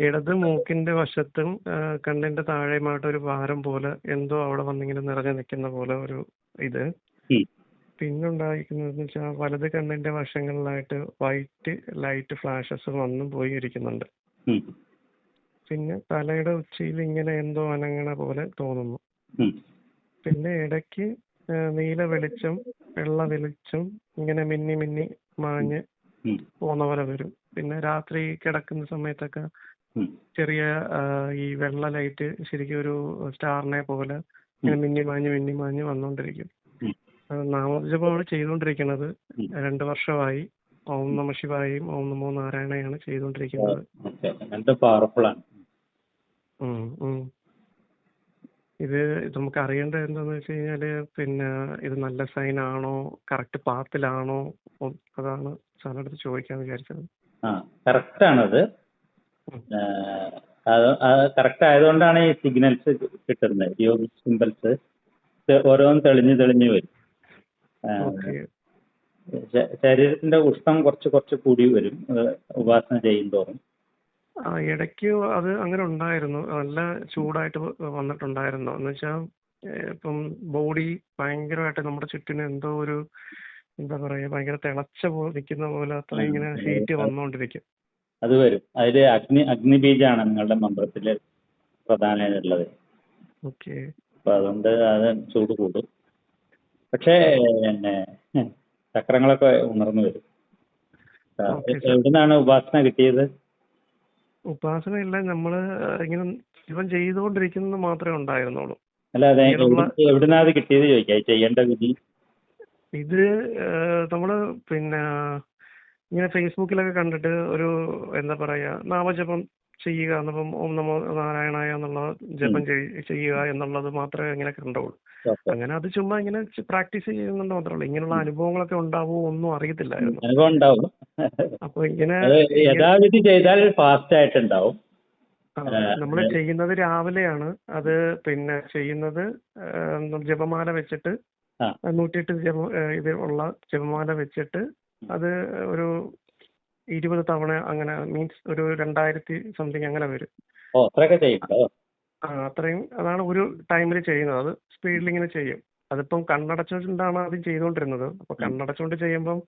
ഇടത് മൂക്കിന്റെ വശത്തും കണ്ണിന്റെ താഴെയുമായിട്ട് ഒരു ഭാരം പോലെ എന്തോ അവിടെ വന്നിങ്ങനെ നിറഞ്ഞു നിൽക്കുന്ന പോലെ ഒരു ഇത്. ഉം. പിന്നെ ഉണ്ടായിരിക്കുന്നതെന്ന് വെച്ചാൽ വലത് കണ്ണിന്റെ വശങ്ങളിലായിട്ട് വൈറ്റ് ലൈറ്റ് ഫ്ലാഷസ് വന്നും പോയി ഇരിക്കുന്നുണ്ട്. പിന്നെ തലയുടെ ഉച്ചിയിൽ ഇങ്ങനെ എന്തോ അനങ്ങണ പോലെ തോന്നുന്നു. പിന്നെ ഇടയ്ക്ക് നീല വെളിച്ചം വെള്ള വെളിച്ചം ഇങ്ങനെ മിന്നി മിന്നി മാഞ്ഞ്. പോകുന്ന പോലെ വരും. പിന്നെ രാത്രി കിടക്കുന്ന സമയത്തൊക്കെ ചെറിയ ഈ വെള്ള ലൈറ്റ് ശരിക്കും ഒരു സ്റ്റാറിനെ പോലെ ഇങ്ങനെ മിന്നി മാഞ്ഞ് മിന്നി മാഞ്ഞ് വന്നുകൊണ്ടിരിക്കും. അത് നാമജപമാണ് ചെയ്തുകൊണ്ടിരിക്കുന്നത് രണ്ടു വർഷമായി. ഓം നമ ശിവായും ഓം നമോ നാരായണയാണ് ചെയ്തുകൊണ്ടിരിക്കുന്നത് പവർഫുൾ ആണ്. ഇത് നമുക്ക് അറിയേണ്ടത് എന്താന്ന് വെച്ച് കഴിഞ്ഞാൽ പിന്നെ ഇത് നല്ല സൈൻ ആണോ? കറക്റ്റ് പാത്തിലാണോ അതാണ് സാറിന്റെ അടുത്ത് ചോദിക്കാൻ വിചാരിച്ചത്. ആ കറക്റ്റ് ആണത് അത് കറക്റ്റ് ആയതുകൊണ്ടാണ് ഈ സിഗ്നൽസ് കിട്ടുന്നത് യോഗ സിമ്പിൾസ് ഓരോന്നും തെളിഞ്ഞു തെളിഞ്ഞു വരും. ശരീരത്തിന്റെ ഉഷ്ണം കുറച്ച് കുറച്ച് കൂടി വരും ഉപാസന ചെയ്യുന്തോറും. ആ ഇടയ്ക്ക് അത് അങ്ങനെ ഉണ്ടായിരുന്നു. നല്ല ചൂടായിട്ട് വന്നിട്ടുണ്ടായിരുന്നു. എന്ന് വെച്ചാൽ ഇപ്പം ബോഡി ഭയങ്കരമായിട്ട് നമ്മുടെ ചുറ്റിനും എന്തോ ഒരു എന്താ പറയാ ഭയങ്കര തിളച്ച പോലെ നിൽക്കുന്ന പോലെ അത്ര ഇങ്ങനെ ഹീറ്റ് വന്നുകൊണ്ടിരിക്കും അത് വരും. അതിൽ അഗ്നി അഗ്നിബീജാണ് നിങ്ങളുടെ മന്ത്രത്തിൽ പ്രധാനമായിട്ടുള്ളത്. ഓക്കെ. അപ്പൊ അതുകൊണ്ട് അത് ചൂട് കൂടും. പക്ഷേ പിന്നെ ചക്രങ്ങളൊക്കെ ഉണർന്നു വരും. എവിടുന്നാണ് ഉപാസന കിട്ടിയത്? ഉപാസന ഇല്ല. നമ്മൾ ഇങ്ങനെ ഇവൻ ചെയ്തുകൊണ്ടിരിക്കുന്നത് മാത്രമേ ഉണ്ടായിരുന്നുള്ളൂ. അല്ല അതെ എവിടുന്നാ അത് കിട്ടിയത് ചോദിക്കാം. ചെയ്യേണ്ട വിധി? ഇത് നമ്മൾ നമ്മൾ പിന്നെ ഇങ്ങനെ ഫേസ്ബുക്കിലൊക്കെ കണ്ടിട്ട് ഒരു എന്താ പറയാ നാമജപം ചെയ്യുക എന്നപ്പം ഓം നമോ നാരായണായ എന്നുള്ള ജപം ചെയ്യുക എന്നുള്ളത് മാത്രമേ ഇങ്ങനെ കണ്ടുള്ളൂ. അങ്ങനെ അത് ചുമ്മാ ഇങ്ങനെ പ്രാക്ടീസ് ചെയ്യുന്നുണ്ട് മാത്രമല്ല. ഉള്ളൂ ഇങ്ങനെയുള്ള അനുഭവങ്ങളൊക്കെ ഉണ്ടാവുമോ ഒന്നും അറിയത്തില്ലായിരുന്നു. അനുഭവം ഉണ്ടാവും. അപ്പൊ ഇങ്ങനെ യഥാവിധി ചെയ്താൽ ഫാസ്റ്റ് ആയിട്ടുണ്ടാവും. നമ്മൾ ചെയ്യുന്നത് രാവിലെയാണ്. അത് പിന്നെ ചെയ്യുന്നത് ജപമാല വെച്ചിട്ട്. നൂറ്റിയെട്ട് ജപ ഇത് ഉള്ള ജപമാല വെച്ചിട്ട് അത് ഒരു ഇരുപത് തവണ അങ്ങനെ മീൻസ് ഒരു രണ്ടായിരത്തി സംതിങ് അങ്ങനെ വരും. ആ അത്രയും അതാണ് ഒരു ടൈമിൽ ചെയ്യുന്നത്. അത് സ്പീഡിൽ ഇങ്ങനെ ചെയ്യും. അതിപ്പം കണ്ണടച്ചുകൊണ്ടാണ് ആദ്യം ചെയ്തുകൊണ്ടിരുന്നത്. അപ്പൊ കണ്ണടച്ചുകൊണ്ട് ചെയ്യുമ്പം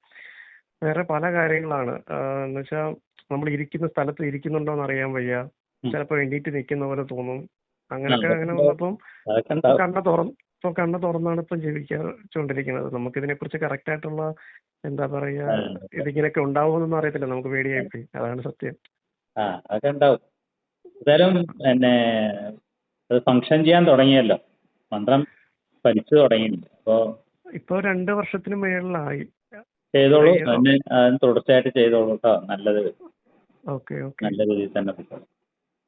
വേറെ പല കാര്യങ്ങളാണ്. എന്ന് വെച്ചാൽ നമ്മൾ ഇരിക്കുന്ന സ്ഥലത്ത് ഇരിക്കുന്നുണ്ടോ എന്ന് അറിയാൻ വയ്യ. ചിലപ്പോൾ എണീറ്റ് നിൽക്കുന്ന പോലെ തോന്നും. അങ്ങനെയൊക്കെ അങ്ങനെ വന്നപ്പം കണ്ണ തുറന്ന് ഇപ്പൊ കണ്ണ് തുറന്നാണ് ഇപ്പം ജീവിച്ചുകൊണ്ടിരിക്കുന്നത് നമുക്ക് ഇതിനെ കുറിച്ച് കറക്റ്റ് ആയിട്ടുള്ള എന്താ പറയാ. ഇതിങ്ങനെയൊക്കെ ഉണ്ടാവുമെന്നൊന്നും അറിയത്തില്ല. നമുക്ക് പേടിയായി പോയി അതാണ് സത്യം. ആ അതൊക്കെ ഉണ്ടാവും എന്തായാലും പിന്നെ അത് ഫങ്ഷൻ ചെയ്യാൻ തുടങ്ങിയല്ലോ. മന്ത്രം പഠിച്ചു തുടങ്ങിയിട്ടുണ്ട്. അപ്പോൾ ഇപ്പൊ രണ്ട് വർഷത്തിന് മേളിലായി. ചെയ്തോളൂ. അതിന് തുടർച്ചയായിട്ട് ചെയ്തോളൂ കേട്ടോ നല്ലത്. Okay okay. നല്ല രീതിയിൽ തന്നെ.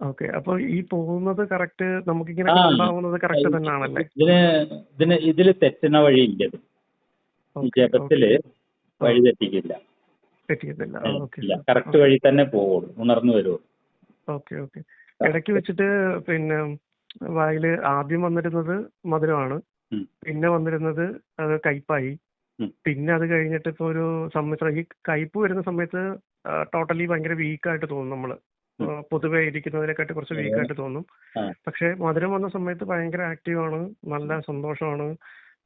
ഓക്കെ. അപ്പൊ ഈ പോകുന്നത് കറക്റ്റ് നമുക്കിങ്ങനെ ഇങ്ങനെ ഉണ്ടാവുന്നത് കറക്റ്റ് തന്നെയാണല്ലേ ഇതിന് ഇതിന് ഇതിൽ തെറ്റുന്ന വഴിയില്ല ജപത്തിൽ വഴി തെറ്റിക്കില്ല. തെറ്റിയത്തില്ല ഓക്കെ. കറക്റ്റ് വഴി തന്നെ പോവുള്ളൂ ഉണർന്നു വരുള്ളൂ ഓക്കെ ഓക്കെ. ഇടയ്ക്ക് വെച്ചിട്ട് പിന്നെ വായിൽ ആദ്യം വന്നിരുന്നത് മധുരമാണ്. പിന്നെ വന്നിരുന്നത് അത് കയ്പായി. പിന്നെ അത് കഴിഞ്ഞിട്ട് ഇപ്പൊ ഒരു സമയത്ത് ഈ കയ്പ് വരുന്ന സമയത്ത് ടോട്ടലി ഭയങ്കര വീക്കായിട്ട് തോന്നും നമ്മൾ. പൊതുവെ ഇരിക്കുന്നതിനെക്കാട്ടി കുറച്ച് വീക്കായിട്ട് തോന്നും. ആ. പക്ഷെ മധുരം വന്ന സമയത്ത് ഭയങ്കര ആക്റ്റീവാണ് നല്ല സന്തോഷമാണ്.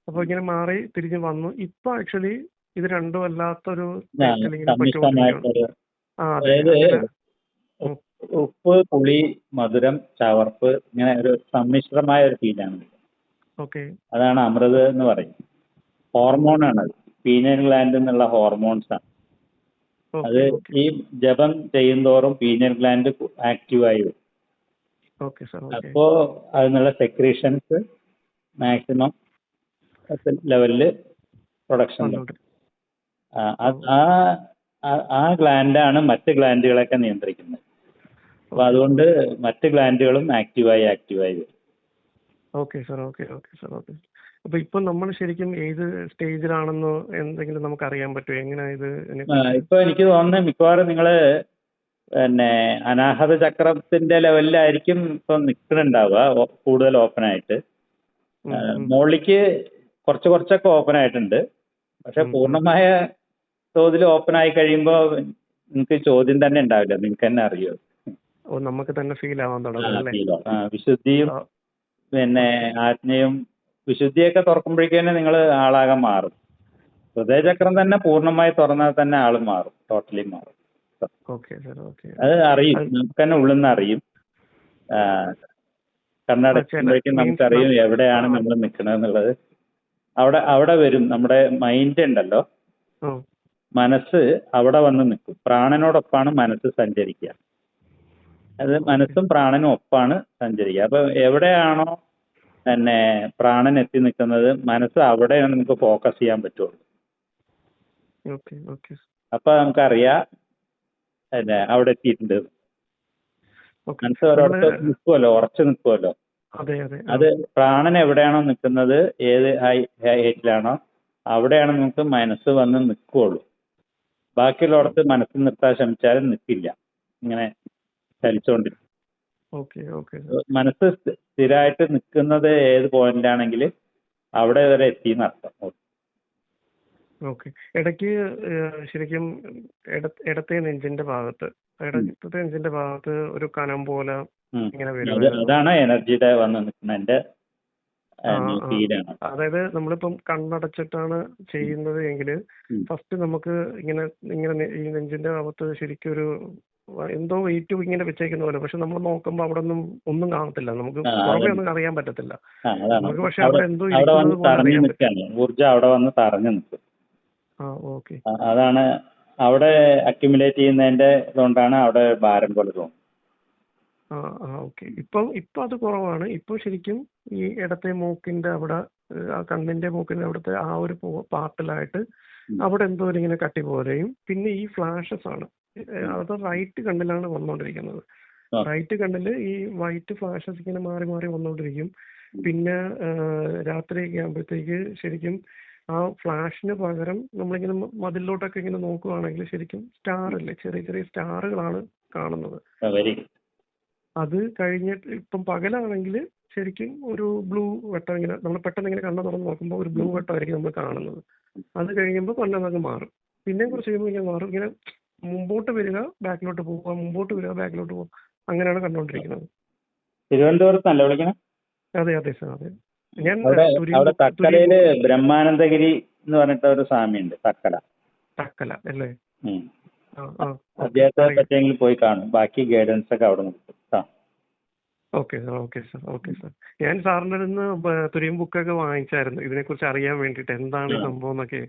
അപ്പൊ ഇങ്ങനെ മാറി തിരിഞ്ഞ് വന്നു. ഇപ്പൊ ആക്ച്വലി ഇത് രണ്ടും അല്ലാത്തൊരു അതായത് ഉപ്പ് പുളി മധുരം ചവർപ്പ് ഇങ്ങനെ ഒരു സമ്മിശ്രമായ ഒരു ഫീലാണ് ഓക്കെ. അതാണ് അമൃത് എന്ന് പറയും. ഹോർമോണാണ് ആണ് പീനൽ ഗ്ലാൻഡ് എന്നുള്ള ഹോർമോൺസ് ആണ് അത് ഈ ജപം ചെയ്യുന്തോറും പീനൽ ഗ്ലാൻഡ് ആക്റ്റീവ് ആയി വരും. അപ്പോ അതിനുള്ള സെക്രീഷൻസ് മാക്സിമം ലെവലിൽ പ്രൊഡക്ഷൻ ആ ആ ഗ്ലാൻഡാണ് മറ്റ് ഗ്ലാൻഡുകളൊക്കെ നിയന്ത്രിക്കുന്നത്. അപ്പൊ അതുകൊണ്ട് മറ്റ് ഗ്ലാൻഡുകളും ആക്റ്റീവായി ആക്റ്റീവായി വരും. Okay sir okay okay sir okay അപ്പോൾ ഇപ്പോൾ നമ്മൾ ശരിക്കും ഏത് സ്റ്റേജിലാണെന്ന് എന്തെങ്കിലും നമുക്ക് അറിയാൻ പറ്റുമോ എങ്ങനെയാ ഇത് ഇപ്പോൾ ഇപ്പൊ എനിക്ക് തോന്നുന്നത് മിക്കവാറും നിങ്ങൾ പിന്നെ അനാഹത ചക്രത്തിന്റെ ലെവലിലായിരിക്കും ഇപ്പൊ നിൽക്കുന്നുണ്ടാവുക കൂടുതൽ ഓപ്പൺ ആയിട്ട്. മോളിക്ക് കുറച്ച് കുറച്ചൊക്കെ ഓപ്പൺ ആയിട്ടുണ്ട്. പക്ഷെ. പൂർണമായ തോതിൽ ഓപ്പൺ ആയി കഴിയുമ്പോൾ നിങ്ങൾക്ക് ചോദ്യം തന്നെ ഉണ്ടാവില്ല. നിങ്ങൾക്ക് തന്നെ അറിയോ? ഓ നമുക്ക് തന്നെ ഫീൽ ആവാൻ തുടങ്ങും വിശുദ്ധിയും പിന്നെ ആജ്ഞയും വിശുദ്ധിയൊക്കെ തുറക്കുമ്പോഴേക്കും തന്നെ നിങ്ങൾ ആളാകാൻ മാറും. ഹൃദയചക്രം തന്നെ പൂർണമായി തുറന്നാൽ തന്നെ ആൾ മാറും ടോട്ടലി മാറും. അത് അറിയും നമുക്ക് തന്നെ ഉള്ളിൽ നിന്ന് അറിയും means നമുക്കറിയും എവിടെയാണ് നമ്മൾ നിൽക്കുന്നത് എന്നുള്ളത് അവിടെ അവിടെ വരും നമ്മുടെ മൈൻഡ് ഉണ്ടല്ലോ. മനസ്സ് അവിടെ വന്ന് നിൽക്കും. പ്രാണനോടൊപ്പമാണ് മനസ്സ് സഞ്ചരിക്കുക. അത് മനസ്സും പ്രാണനും ഒപ്പാണ് സഞ്ചരിക്കുക. അപ്പൊ എവിടെയാണോ തന്നെ പ്രാണൻ എത്തി നിൽക്കുന്നത് മനസ്സ് അവിടെയാണ് നമുക്ക് ഫോക്കസ് ചെയ്യാൻ പറ്റുള്ളൂ. അപ്പൊ നമുക്കറിയാം പിന്നെ അവിടെ എത്തിയിട്ടുണ്ട്. മനസ്സ് ഒരിടത്ത് നിൽക്കുമല്ലോ ഉറച്ചു നിൽക്കുമല്ലോ. അത് പ്രാണൻ എവിടെയാണോ നിൽക്കുന്നത് ഏത് ഹൈ ഹൈറ്റിലാണോ അവിടെയാണ് നമുക്ക് മനസ്സ് വന്ന് നിൽക്കുള്ളൂ ബാക്കിയുള്ളടത്ത് മനസ്സ് നിർത്താൻ ശ്രമിച്ചാലും നിൽക്കില്ല. ഇങ്ങനെ ചലിച്ചുകൊണ്ടിരിക്കും മനസ്സ് സ്ഥി- സ്ഥിരമായിട്ട് നിൽക്കുന്നത് ഏത് പോയിന്റിലാണെങ്കിൽ അവിടെ വരെ എത്തി ഓക്കെ. ഇടയ്ക്ക് ശരിക്കും ഇട ഇടത്തെ നെഞ്ചിന്റെ ഭാഗത്ത് ഇടത്തെ നെഞ്ചിന്റെ ഭാഗത്ത് ഒരു കനം പോലെ ഇങ്ങനെ വരും. അതാണ് എനർജിയുടെ വന്ന് നിൽക്കുന്നത്. എന്റെ അതായത് നമ്മളിപ്പം കണ്ണടച്ചിട്ടാണ് ചെയ്യുന്നത് എങ്കിൽ ഫസ്റ്റ് നമുക്ക് ഇങ്ങനെ ഇങ്ങനെ ഈ നെഞ്ചിന്റെ ഭാഗത്ത് ശരിക്കും ഒരു എന്തോ വെയിറ്റ് ഇങ്ങനെ വെച്ചേക്കുന്ന പോലെ. പക്ഷെ നമ്മൾ നോക്കുമ്പോൾ അവിടെ ഒന്നും ഒന്നും കാണത്തില്ല. നമുക്ക് പുറമെ ഒന്നും അറിയാൻ പറ്റത്തില്ല. നമുക്ക് പക്ഷെ അവിടെ എന്തോ അവിടെ വന്ന് തറഞ്ഞു അറിയാൻ ഊർജം അവിടെ വന്ന് തറഞ്ഞു നിൽക്കും. ആ ഓക്കെ. അതാണ് അവിടെ അക്യുമുലേറ്റ് ചെയ്യുന്നതിന്റെ ഇതുകൊണ്ടാണ് അവിടെ ഭാരം പോലെ തോന്നുന്നത്. ആ ആ ഓക്കെ. ഇപ്പം ഇപ്പം അത് കുറവാണ്. ഇപ്പം ശരിക്കും ഈ ഇടത്തെ മൂക്കിന്റെ അവിടെ ആ കണ്ണിന്റെ മൂക്കിന്റെ അവിടുത്തെ ആ ഒരു പാർട്ടിലായിട്ട് അവിടെ എന്തോ ഇങ്ങനെ കട്ടി പോലെയും പിന്നെ ഈ ഫ്ലാഷസ് ആണ്. അത് റൈറ്റ് കണ്ണിലാണ് വന്നുകൊണ്ടിരിക്കുന്നത് റൈറ്റ് കണ്ണിൽ ഈ വൈറ്റ് ഫ്ലാഷസ് ഇങ്ങനെ മാറി മാറി വന്നുകൊണ്ടിരിക്കും പിന്നെ രാത്രിയൊക്കെ ആകുമ്പോഴത്തേക്ക് ശരിക്കും ആ ഫ്ലാഷിന് പകരം നമ്മളിങ്ങനെ മതിലോട്ടൊക്കെ മതിലിലോട്ടൊക്കെ ഇങ്ങനെ നോക്കുവാണെങ്കിൽ ശരിക്കും സ്റ്റാർ അല്ലേ? ചെറിയ ചെറിയ സ്റ്റാറുകളാണ് കാണുന്നത്. അത് കഴിഞ്ഞിട്ട് ഇപ്പം പകലാണെങ്കിൽ ശരിക്കും ഒരു ബ്ലൂ വെട്ടം ഇങ്ങനെ നമ്മൾ പെട്ടെന്ന് ഇങ്ങനെ കണ്ണ തുറന്ന് നോക്കുമ്പോൾ ഒരു ബ്ലൂ വെട്ടമായിരിക്കും നമ്മൾ കാണുന്നത്. അത് കഴിയുമ്പോൾ കണ്ണതങ്ങ് മാറും. പിന്നെയും കുറച്ച് കഴിയുമ്പോൾ ഇങ്ങനെ മാറും. ഇങ്ങനെ മുമ്പോട്ട് വരിക ബാക്കിലോട്ട് പോവുക മുമ്പോട്ട് വരിക ബാക്കിലോട്ട് പോവുക. അങ്ങനെയാണ് കണ്ടുകൊണ്ടിരിക്കുന്നത് തിരുവനന്തപുരത്തല്ലേ വിളിക്കണേ? അതെ അതെ സാർ അതെ. ഞാൻ അവിടെ തക്കലയിൽ ബ്രഹ്മാനന്ദഗിരി എന്ന് പറഞ്ഞിട്ട് ഒരു സ്വാമിയുണ്ട് തക്കല. തക്കല അല്ലേ? അദ്ദേഹത്തെ പറ്റിയെങ്കിൽ പോയി കാണും. ബാക്കി ഗൈഡൻസ് ഒക്കെ അവിടെ നിന്ന് okay sir okay sir okay sir. ഞാൻ സാറിന്റെ നിന്ന് തുരിയം ബുക്കൊക്കെ വാങ്ങിച്ചായിരുന്നു. ഇതിനെക്കുറിച്ച് അറിയാൻ വേണ്ടിയിട്ട് എന്താണ് സംഭവം എന്നൊക്കെ.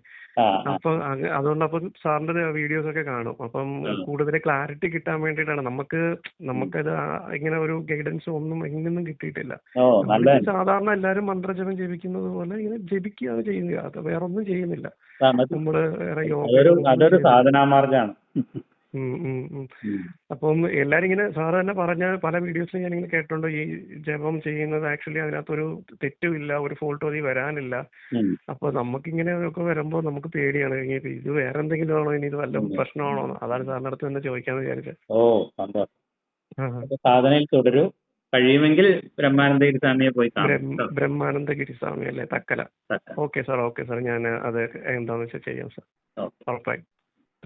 അപ്പോൾ അപ്പൊ അതുകൊണ്ട് അപ്പം സാറിന്റെ വീഡിയോസ് ഒക്കെ കാണും. അപ്പം കൂടുതൽ ക്ലാരിറ്റി കിട്ടാൻ വേണ്ടിയിട്ടാണ്. നമുക്ക് നമുക്കത് ഇങ്ങനെ ഒരു ഗൈഡൻസ് ഒന്നും എങ്ങനെയൊന്നും കിട്ടിയിട്ടില്ല. സാധാരണ എല്ലാവരും മന്ത്രജപം ജപിക്കുന്നത് പോലെ ഇങ്ങനെ ജപിക്കുകയാണ് ചെയ്യുന്നത്. അത് വേറെ ഒന്നും ചെയ്യുന്നില്ല. നമ്മൾ വേറെ യോഗ അതൊരു അപ്പം എല്ലാരും ഇങ്ങനെ സാറ് തന്നെ പറഞ്ഞ പല വീഡിയോസിലും ഞാൻ ഇങ്ങനെ കേട്ടിട്ടുണ്ട്. ഈ ജപം ചെയ്യുന്നത് ആക്ച്വലി അതിനകത്തൊരു തെറ്റുമില്ല ഒരു ഫോൾട്ടും അതിൽ വരാനില്ല. അപ്പൊ നമുക്കിങ്ങനെ ഒക്കെ വരുമ്പോൾ നമുക്ക് പേടിയാണ്. ഇത് വേറെ എന്തെങ്കിലും ആണോ? ഇനി ഇത് വല്ല. പ്രശ്നമാണോ. അതാണ് സാറിന്റെ അടുത്ത് തന്നെ ചോദിക്കാന്ന് വിചാരിച്ചത്. ഓ സാധനയിൽ തുടരൂ. കഴിയുമെങ്കിൽ ബ്രഹ്മാനന്ദഗിരി സ്വാമിയെ പോയി ബ്രഹ്മാനന്ദഗിരി സ്വാമി അല്ലേ? Thakkala. Okay sir okay sir ഞാൻ അത് എന്താന്ന് വെച്ചാൽ ചെയ്യാം സാർ ഉറപ്പായും.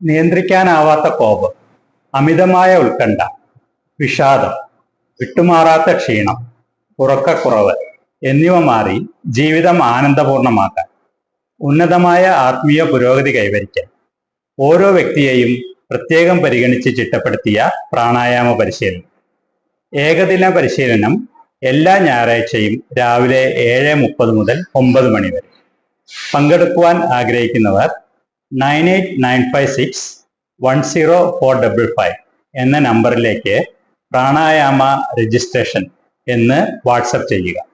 നിയന്ത്രിക്കാനാവാത്ത കോപം അമിതമായ ഉത്കണ്ഠ വിഷാദം വിട്ടുമാറാത്ത ക്ഷീണം ഉറക്കക്കുറവ് എന്നിവ മാറി ജീവിതം ആനന്ദപൂർണമാക്കാൻ ഉന്നതമായ ആത്മീയ പുരോഗതി കൈവരിക്കാൻ ഓരോ വ്യക്തിയെയും പ്രത്യേകം പരിഗണിച്ച് ചിട്ടപ്പെടുത്തിയ പ്രാണായാമ പരിശീലനം. ഏകദിന പരിശീലനം എല്ലാ ഞായറാഴ്ചയും രാവിലെ ഏഴ് മുപ്പത് മുതൽ ഒമ്പത് മണി വരെ. പങ്കെടുക്കുവാൻ ആഗ്രഹിക്കുന്നവർ nine eight nine five six one zero four double five എന്ന നമ്പറിലേക്ക് പ്രാണായാമ രജിസ്ട്രേഷൻ എന്ന് വാട്സപ്പ് ചെയ്യുക.